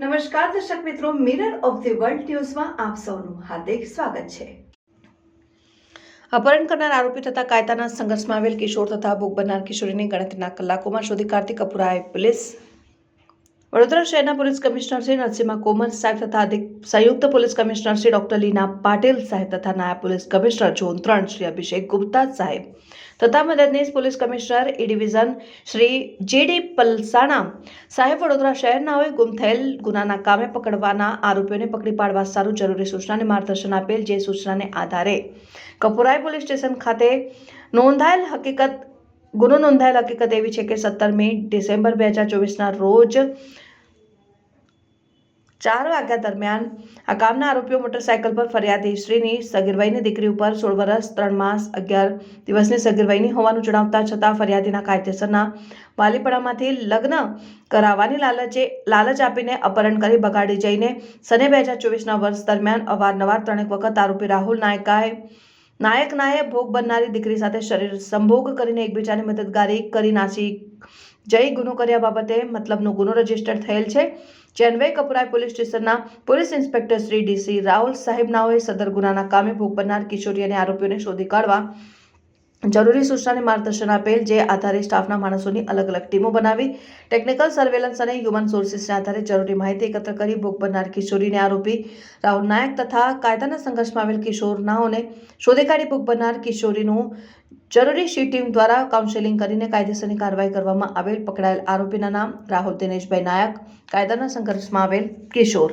નમસ્કાર, દર્શક મિત્રો મિરર ઓફ ધી વર્લ્ડ ન્યૂઝમાં આપ સૌનું હાર્દિક સ્વાગત છે. અપહરણ કરનાર આરોપી તથા કાયદાના સંઘર્ષમાં આવેલ કિશોર તથા ભોગ બનનાર કિશોરીની ગણતરીના કલાકોમાં શોધી કાર્તિક કપૂરાએ પોલીસ વડોદરા શહેરના પોલીસ કમિશનર શ્રી નરસિંહ કોમર સાહેબ તથા સંયુક્ત police commissioner Shri doctor Leena Patil સાહેબ તથા નાયબ પોલીસ કમિશનર ઝોન ત્રણ શ્રી અભિષેક ગુપ્તા સાહેબ તથા મદદનીશ police commissioner A division Shri JD Palsana સાહેબ વડોદરા શહેરનાઓએ ગુમ થયેલ ગુનાના કામે પકડવાના આરોપીઓને પકડી પાડવા સારું જરૂરી સૂચનાને માર્ગદર્શન આપેલ જે સૂચનાને આધારે કપુરાઈ પોલીસ સ્ટેશન ખાતે નોંધાયેલ હકીકત ગુનો નોંધાયેલ હકીકત એવી છે કે સત્તરમી ડિસેમ્બર બે હજાર ચોવીસના રોજ ચાર વાગ્યા દરમિયાન આ કામના આરોપીઓ મોટરસાયકલ પર ફરિયાદી શ્રીની સગીરવયની દીકરી ઉપર સોળ વર્ષ ત્રણ માસ, અગિયાર દિવસની સગીરવયની હોવાનું જણાવતા છતાં ફરિયાદીના કાયદેસરના વાલીપણામાંથી લગ્ન કરાવવાની લાલચે લાલચ આપીને અપહરણ કરી બગાડી જઈને સને બે હજાર ચોવીસના વર્ષ દરમિયાન અવારનવાર ત્રણેક વખત આરોપી રાહુલ નાયકાએ નાયક નાયે ભોગ બનનારી દીકરી સાથે શરીર સંભોગ કરીને એકબીજાની મદદગારી કરી નાસી. જય ગુનો કર્યા બાબતે મતલબનો ગુનો રજિસ્ટર થયેલ છે. જે કપુરાય પોલીસ સ્ટેશનના police inspector Shri DC Rahul સાહેબ નાઓએ સદર ગુનાના કામે ભોગ બનનાર કિશોરી અને આરોપીઓને શોધી કાઢવા જરૂરી સૂચનાને માર્ગદર્શન આપેલ જે આધારે સ્ટાફના માણસોની અલગ અલગ ટીમો બનાવી, ટેકનિકલ સર્વેલન્સ અને હ્યુમન સોર્સિસના આધારે જરૂરી માહિતી એકત્ર કરી ભોગ બનનાર કિશોરીને આરોપી રાહુલ નાયક તથા કાયદાના સંઘર્ષમાં આવેલ કિશોરનાઓને શોધી કાઢી ભોગ બનનાર કિશોરીનું જરૂરી શી ટીમ દ્વારા કાઉન્સેલિંગ કરીને કાયદેસરની કાર્યવાહી કરવામાં આવેલ પકડાયેલ આરોપીના નામ રાહુલ દિનેશભાઈ નાયક, કાયદાના સંઘર્ષમાં આવેલ કિશોર.